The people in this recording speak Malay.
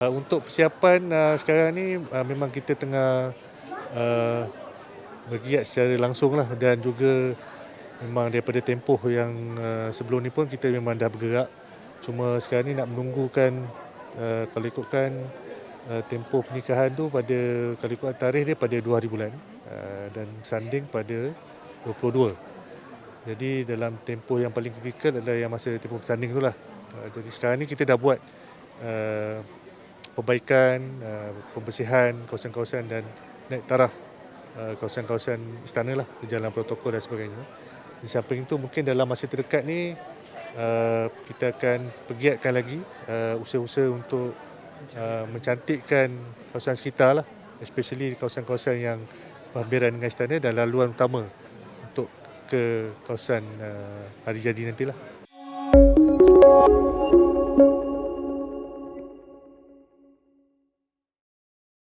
Uh, untuk persiapan uh, sekarang ni uh, memang kita tengah bergiat secara langsung lah. Dan juga memang daripada tempoh yang sebelum ni pun kita memang dah bergerak. Cuma sekarang ni nak menunggukan kalau ikutkan tempoh pernikahan tu pada kalau ikutkan tarikh dia pada 2 hari bulan. Dan sanding pada 22 jadi dalam tempoh yang paling kritikal adalah yang masa tempoh bersanding tu lah. Jadi sekarang ni kita dah buat uh, perbaikan, uh, pembersihan kawasan-kawasan dan naik taraf uh, kawasan-kawasan istana lah, jalan protokol dan sebagainya. Di samping itu mungkin dalam masa terdekat ni uh, kita akan pergiatkan lagi usaha-usaha untuk mencantikkan kawasan sekitar lah, especially kawasan-kawasan yang berhampiran dengan istana dan laluan utama untuk ke kawasan hari jadi nantilah.